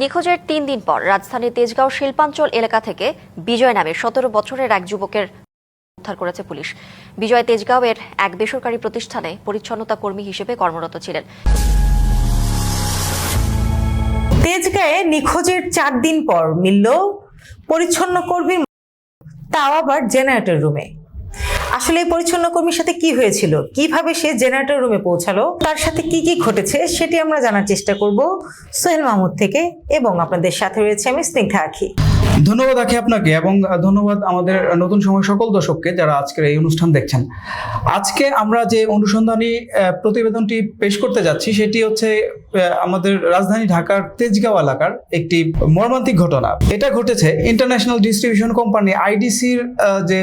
নিখোঁজের তিন দিন পর রাজধানীর তেজগাঁও শিল্পাঞ্চল এলাকা থেকে বিজয় নামে সতেরো বছরের এক যুবকের উদ্ধার করেছে পুলিশ। বিজয় তেজগাঁওয়ের এক বেসরকারি প্রতিষ্ঠানে পরিচ্ছন্নতা কর্মী হিসেবে কর্মরত ছিলেন। তেজগাঁয়ে নিখোঁজের চার দিন পর মিলল পরিচ্ছন্ন কর্মীর তাও আবার জেনারেটর রুমে। আসলে এই পরিচ্ছন্ন কর্মীর সাথে কি হয়েছিল? কীভাবে সে জেনারেটর রুমে পৌঁছালো? তার সাথে কি কি ঘটেছে সেটি আমরা জানার চেষ্টা করব সোহেল মাহমুদ থেকে এবং আপনাদের সাথে রয়েছে আমি স্নিগ্ধা আখি। ধন্যবাদ আখি আপনাকে এবং ধন্যবাদ আমাদের নতুন সময় সকল দর্শককে যারা আজকের এই অনুষ্ঠান দেখছেন। আজকে আমরা যে অনুসন্ধানী প্রতিবেদনটি পেশ করতে যাচ্ছি সেটি হচ্ছে আমাদের রাজধানী ঢাকার তেজগাঁও এলাকার একটি মর্মান্তিক ঘটনা। এটা ঘটেছে ইন্টারন্যাশনাল ডিস্ট্রিবিউশন কোম্পানি আইডিসির যে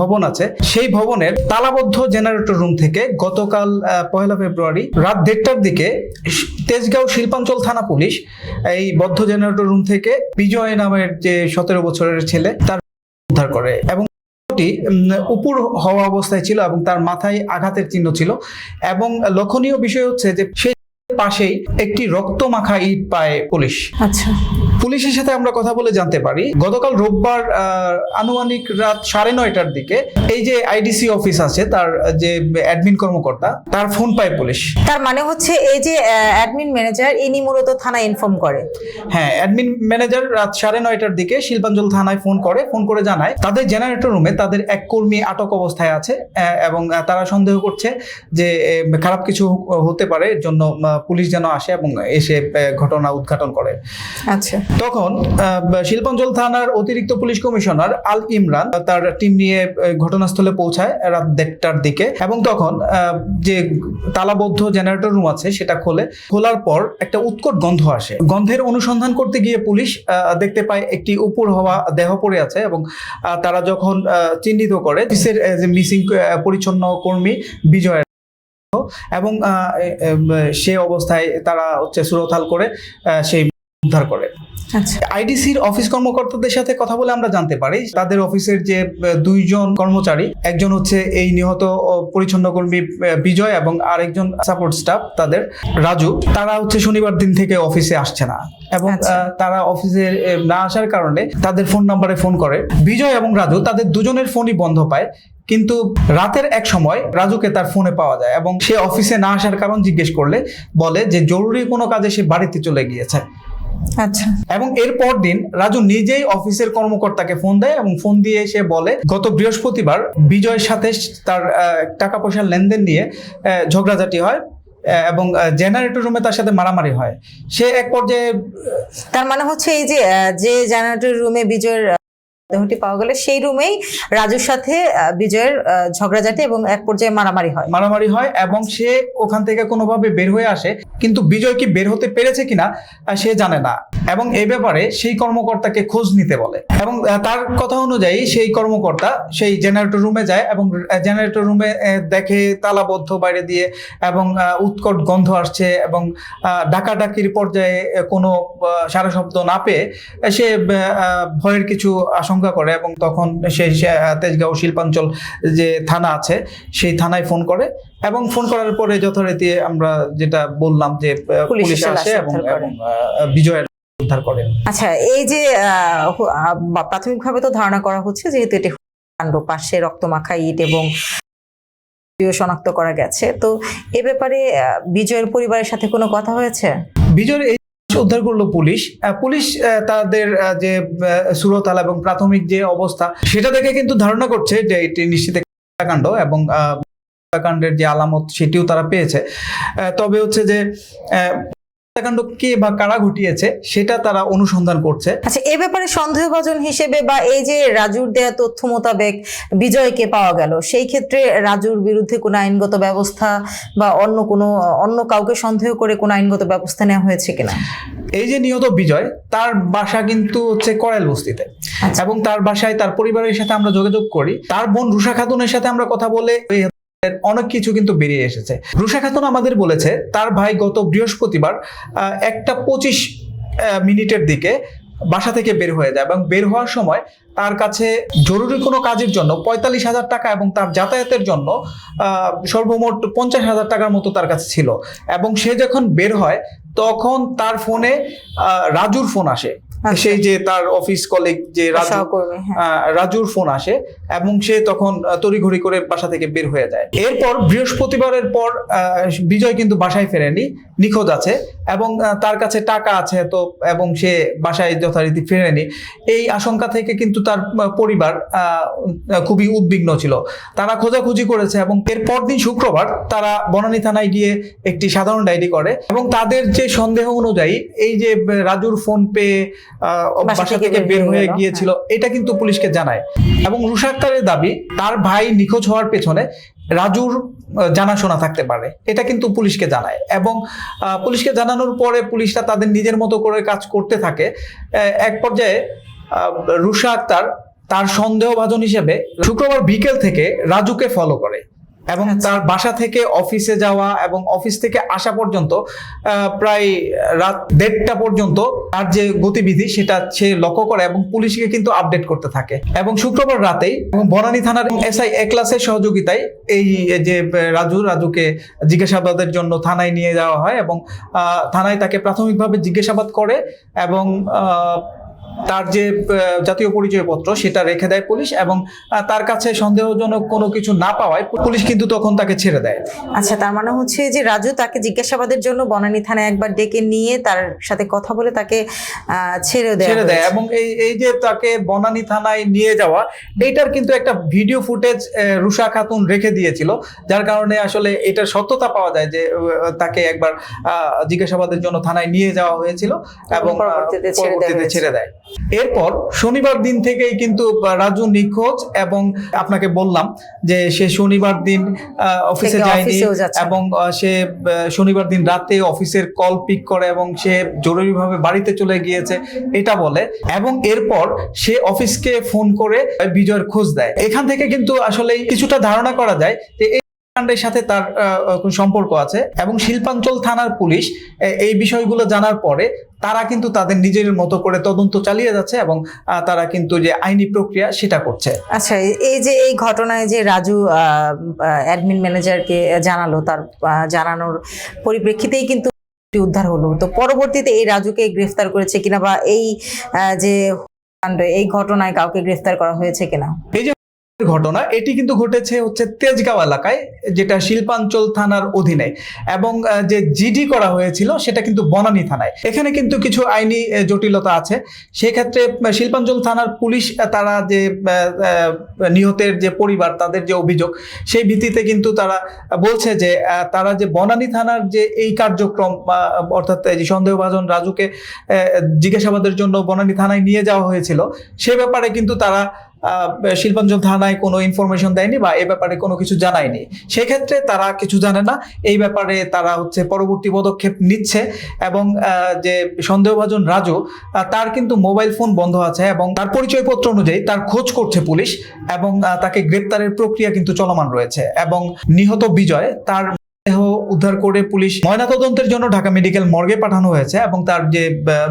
ভবন আছে, সেই ভবনের তালাবদ্ধ জেনারেটর রুম থেকে গতকাল পহেলা ফেব্রুয়ারি রাত দেড়টার দিকে তেজগাঁও শিল্পাঞ্চল থানা পুলিশ এই বদ্ধ জেনারেটর রুম থেকে বিজয় নামের যে সতেরো বছরের ছেলে তার উদ্ধার করে এবং উপর হওয়া অবস্থায় ছিল এবং তার মাথায় আঘাতের চিহ্ন ছিল এবং লক্ষণীয় বিষয় হচ্ছে যে সেই পাশেই একটি রক্ত মাখা ইট পায় পুলিশ। আচ্ছা। পুলিশের সাথে আমরা কথা বলে জানতে পারি গতকাল রোববার আনুমানিক রাত সাড়ে নয়টার দিকে এই যে আইডিসি অফিস আছে তার যে অ্যাডমিন কর্মকর্তা তার ফোন পায় পুলিশ। তার মানে হচ্ছে এই যে অ্যাডমিন ম্যানেজার ইনি মূলত থানায় ইনফর্ম করে। হ্যাঁ অ্যাডমিন ম্যানেজার রাত সাড়ে নয়টার দিকে শিল্পাঞ্চল থানায় ফোন করে ফোন করে জানায় তাদের জেনারেটর রুমে তাদের এক কর্মী আটক অবস্থায় আছে এবং তারা সন্দেহ করছে যে খারাপ কিছু হতে পারে এর জন্য পুলিশ যেন আসে এবং এসে ঘটনা উদ্ঘাটন করে। আচ্ছা। তখন শিল্পাঞ্চল থানার অতিরিক্ত পুলিশ কমিশনার আল ইমরান তার টিম নিয়ে ঘটনাস্থলে পৌঁছায় রাত দেড়টার দিকে এবং তখন যে তালাবদ্ধ জেনারেটর রুম আছে সেটা খোলে। খোলার পর একটা উৎকট গন্ধ আসে। গন্ধের অনুসন্ধান করতে গিয়ে পুলিশ দেখতে পায় একটি উপর হওয়া দেহ পড়ে আছে এবং তারা যখন চিহ্নিত করে আহ, মিসিং পরিচ্ছন্ন কর্মী বিজয়ের এবং সে অবস্থায় তারা হচ্ছে সুরতাল করে সেই উদ্ধার করে। আইডিসির অফিস কর্মকর্তাদের সাথে কথা বলে আমরা জানতে পারি। তাদের অফিসের যে দুইজন কর্মচারী একজন হচ্ছে এই নিহত পরিচ্ছন্ন কর্মী বিজয় এবং আরেকজন সাপোর্ট স্টাফ তাদের রাজু। তারা হচ্ছে শনিবার দিন থেকে অফিসে আসছে না এবং আচ্ছা। তারা অফিসে না আসার কারণে তাদের ফোন নাম্বারে ফোন করে। বিজয় এবং রাজু তাদের দুজনের ফোনই বন্ধ পায়। কিন্তু রাতের এক সময় রাজুকে তার ফোনে পাওয়া যায় এবং সে অফিসে না আসার কারণ জিজ্ঞেস করলে বলে যে জরুরি কোনো কাজে সে বাড়িতে চলে গিয়েছে। আচ্ছা। এবং এরপর দিন রাজু নিজেই অফিসের কর্মকর্তাকে ফোন দেয় এবং ফোন দিয়ে সে বলে গত বৃহস্পতিবার বিজয়ের সাথে তার টাকা পয়সার লেনদেন নিয়ে ঝগড়াঝাটি হয় এবং জেনারেটর রুমে তার সাথে মারামারি হয়। সে এক পর্যায়ে তার মানে হচ্ছে এই যে যে জেনারেটর রুমে বিজয়ের দেহটি পাওয়া গেলে সেই রুমেই রাজুর সাথে বিজয়ের ঝগড়াঝাটি এবং এক পর্যায়ে মারামারি হয়। মারামারি হয় এবং সে ওখান থেকে কোনোভাবে বের হয়ে আসে। কিন্তু বিজয় কি বের হতে পেরেছে কিনা সে জানে না। এবং এই ব্যাপারে সেই কর্মকর্তাকে খোঁজ নিতে বলে। এবং তার কথা অনুযায়ী সেই কর্মকর্তা সেই জেনারেটর রুমে যায় এবং জেনারেটর রুমে দেখে তালাবদ্ধ বাইরে দিয়ে এবং উৎকট গন্ধ আসছে এবং ডাকাডাকির পর্যায়ে কোনো সারা শব্দ না পেয়ে সে ভয়ের কিছু আশঙ্কা করে এবং তখন সে সে, তেজগাঁও শিল্পাঞ্চল যে থানা আছে সেই থানায় ফোন করে এবং ফোন করার পরে যথারীতি আমরা যেটা বললাম যে পুলিশ আসে এবং বিজয়ের উদ্ধার করে আচ্ছা এই যে প্রাথমিকভাবে তো ধারণা করা হচ্ছে যেহেতু এটি কাণ্ড পাশে রক্তমাখা ইট এবং শনাক্ত করা গেছে। তো এ ব্যাপারে বিজয়ের পরিবারের সাথে কোনো কথা হয়েছে? বিজয়ের উদ্ধার করল পুলিশ। পুলিশ তাদের যে সুরতাল এবং প্রাথমিক যে অবস্থা, সেটা দেখে কিন্তু ধারণা করছে যে এটি নিশ্চিত কাণ্ড এবং হত্যাকাণ্ডের যে আলামত, সেটিও তারা পেয়েছে। তবে হচ্ছে যে হত্যাকাণ্ড কে বা কারা ঘটিয়েছে সেটা তারা অনুসন্ধান করছে। আচ্ছা এ ব্যাপারে সন্দেহভাজন হিসেবে বা এই যে রাজুর দেয়া তথ্য মোতাবেক বিজয়কে পাওয়া গেল সেই ক্ষেত্রে রাজুর বিরুদ্ধে কোনো আইনগত ব্যবস্থা বা অন্য কোনো অন্য কাউকে সন্দেহ করে কোনো আইনগত ব্যবস্থা নেওয়া হয়েছে কিনা? এই যে নিহত বিজয় তার বাসা কিন্তু হচ্ছে করাইল বস্তিতে। আচ্ছা। এবং তার বাসায় তার পরিবারের সাথে আমরা যোগাযোগ করি। তার বোন রুষা খাতুনের সাথে আমরা কথা বলে অনেক কিছু কিন্তু বেরিয়ে এসেছে। রুষা খাতুন আমাদের বলেছে তার ভাই গত বৃহস্পতিবার একটা পঁচিশ মিনিটের দিকে বাসা থেকে বের হয়ে যায় এবং বের হওয়ার সময় তার কাছে জরুরি কোনো কাজের জন্য পঁয়তাল্লিশ হাজার টাকা এবং তার যাতায়াতের জন্য সর্বমোট পঞ্চাশ হাজার টাকার মতো তার কাছে ছিল। এবং সে যখন বের হয় তখন তার ফোনে রাজুর ফোন আসে। আচ্ছা। সেই যে তার অফিস কলিগ যে রাজু হ্যাঁ। রাজুর ফোন আসে। এবং সে তখন তড়িঘড়ি করে বাসা থেকে বের হয়ে যায়। এরপর বৃহস্পতিবারের পর বিজয় কিন্তু বাসায় ফেরেনি নিখোঁজ আছে এবং তার কাছে টাকা আছে তো এবং সে বাসায় যথারীতি ফেরেনি। এই আশঙ্কা থেকে কিন্তু তার পরিবার খুবই উদ্বিগ্ন ছিল। তারা খোঁজাখুঁজি করেছে এবং এর পরদিন শুক্রবার তারা বনানী থানায় গিয়ে একটি সাধারণ ডায়েরি করে এবং তাদের যে সন্দেহ অনুযায়ী এই যে রাজুর ফোন পেয়ে বাসা থেকে বের হয়ে হয়ে গিয়েছিল এটা কিন্তু পুলিশকে জানায়। এবং রুশা আক্তারের দাবি তার ভাই নিখোঁজ হওয়ার পেছনে রাজুর জানাশোনা থাকতে পারে। এটা কিন্তু পুলিশকে জানায় এবং পুলিশকে জানানোর পরে পুলিশরা তাদের নিজের মতো করে কাজ করতে থাকে। এক পর্যায়ে রুষা আক্তার তার সন্দেহভাজন হিসেবে শুক্রবার বিকেল থেকে রাজুকে ফলো করে। এবং আচ্ছা। তার বাসা থেকে অফিসে যাওয়া এবং অফিস থেকে আসা পর্যন্ত প্রায় রাত দেড়টা পর্যন্ত তার যে গতিবিধি সেটা সে লক্ষ্য করে এবং পুলিশকে কিন্তু আপডেট করতে থাকে এবং শুক্রবার রাতেই এবং বনানী থানার এসআই একলাসের সহযোগিতায় এই যে রাজু রাজুকে জিজ্ঞাসাবাদের জন্য থানায় নিয়ে যাওয়া হয় এবং থানায় তাকে প্রাথমিকভাবে জিজ্ঞাসাবাদ করে এবং তার যে জাতীয় পরিচয়পত্র সেটা রেখে দেয় পুলিশ এবং তার কাছে সন্দেহজনক কোনো কিছু না পাওয়ায় পুলিশ কিন্তু তখন তাকে ছেড়ে দেয়। আচ্ছা তার মানে হচ্ছে যে রাজু তাকে জিজ্ঞাসাবাদের জন্য বনানী থানায় একবার ডেকে নিয়ে তার সাথে কথা বলে তাকে ছেড়ে দেয় ছেড়ে দেয় এবং এই এই যে তাকে বনানী থানায় নিয়ে যাওয়া এইটার কিন্তু একটা ভিডিও ফুটেজ রুষা খাতুন রেখে দিয়েছিল। যার কারণে আসলে এটার সত্যতা পাওয়া যায় যে তাকে একবার আহ, জিজ্ঞাসাবাদের জন্য থানায় নিয়ে যাওয়া হয়েছিল এবং পরবর্তীতে। ছেড়ে দেয়। এরপর শনিবার দিন থেকেই কিন্তু রাজু নিখোঁজ এবং আপনাকে বললাম যে সে শনিবার দিন অফিসে যায়নি। এবং সে শনিবার দিন রাতে অফিসের কল পিক করে এবং সে জরুরিভাবে বাড়িতে চলে গিয়েছে এটা বলে এবং এরপর সে অফিসকে ফোন করে বিজয়ের খোঁজ দেয় এখান থেকে কিন্তু আসলে কিছুটা ধারণা করা যায় যে এই কাণ্ডের সাথে তার সম্পর্ক আছে এবং শিল্পাঞ্চল থানার পুলিশ এই বিষয়গুলো জানার পরে তারা কিন্তু তাদের নিজের মতো করে তদন্ত চালিয়ে যাচ্ছে এবং তারা কিন্তু যে আইনি প্রক্রিয়া সেটা করছে। আচ্ছা এই- যে এই ঘটনায় যে রাজু অ্যাডমিন ম্যানেজারকে জানালো তার জানানোর পরিপ্রেক্ষিতেই কিন্তু উদ্ধার হলো। তো পরবর্তীতে এই রাজুকে গ্রেফতার করেছে কিনা বা এই যে এই ঘটনায় কাউকে গ্রেফতার করা হয়েছে কিনা? এই যে ঘটনা। এটি কিন্তু ঘটেছে হচ্ছে তেজগাঁও এলাকায়, যেটা শিল্পাঞ্চল থানার অধীনে। এবং যে জিডি করা হয়েছিল, সেটা কিন্তু বনানী থানায়। এখানে কিন্তু কিছু আইনি জটিলতা আছে। সেক্ষেত্রে শিল্পাঞ্চল থানার পুলিশ তারা যে নিহতের যে পরিবার, তাদের যে অভিযোগ, সেই ভিত্তিতে কিন্তু তারা বলছে যে তারা যে বনানী থানার যে এই কার্যক্রম অর্থাৎ যে সন্দেহভাজন রাজুকে জিজ্ঞাসাবাদের জন্য বনানী থানায় নিয়ে যাওয়া হয়েছিল, সে ব্যাপারে কিন্তু তারা শিল্পাঞ্চল থানায় কোনো ইনফরমেশন দেয়নি বা এ ব্যাপারে কোনো কিছু জানায়নি। সেক্ষেত্রে তারা কিছু জানে না। এই ব্যাপারে তারা হচ্ছে পরবর্তী পদক্ষেপ নিচ্ছে এবং যে সন্দেহভাজন রাজু তার কিন্তু মোবাইল ফোন বন্ধ আছে এবং তার পরিচয়পত্র অনুযায়ী তার খোঁজ করছে পুলিশ এবং তাকে গ্রেপ্তারের প্রক্রিয়া কিন্তু চলমান রয়েছে এবং নিহত বিজয় তার দেহ উদ্ধার করে পুলিশ ময়নাতদন্তের জন্য ঢাকা মেডিকেল মর্গে পাঠানো হয়েছে এবং তার যে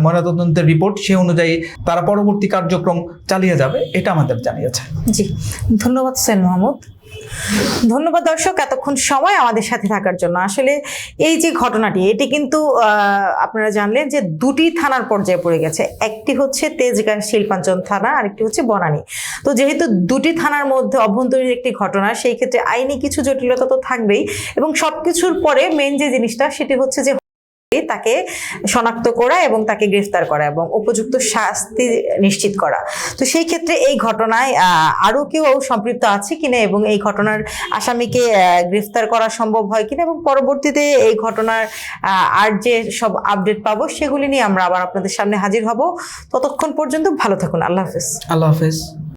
ময়নাতদন্তের রিপোর্ট, সে অনুযায়ী তারা পরবর্তী কার্যক্রম চালিয়ে যাবে, এটা আমাদের জানিয়েছে। জি। ধন্যবাদ, সেন মাহমুদ। ধন্যবাদ দর্শক, এতক্ষণ সময় আমাদের সাথে থাকার জন্য। আসলে এই যে ঘটনাটি, এটি কিন্তু আপনারা জানলেন যে দুটি থানার পর্যায়ে পড়ে গেছে। একটি হচ্ছে তেজগাঁ শিল্পাঞ্চল থানা, আরেকটি হচ্ছে বনানী। তো যেহেতু দুটি থানার মধ্যে অভ্যন্তরীণ একটি ঘটনা, সেই ক্ষেত্রে আইনি কিছু জটিলতা তো থাকবেই। এবং সব কিছুর পরে মেন যে জিনিসটা, সেটি হচ্ছে যে তাকে শনাক্ত করা এবং তাকে গ্রেফতার করা এবং উপযুক্ত শাস্তি নিশ্চিত করা। তো সেই ক্ষেত্রে এই ঘটনায় আহ, আরও কেউ সম্পৃক্ত আছে কিনা এবং এই ঘটনার আসামিকে গ্রেফতার করা সম্ভব হয় কিনা এবং পরবর্তীতে এই ঘটনার আর যে সব আপডেট পাবো সেগুলি নিয়ে আমরা আবার আপনাদের সামনে হাজির হব। ততক্ষণ পর্যন্ত ভালো থাকুন। আল্লাহ হাফেজ। আল্লাহ হাফেজ।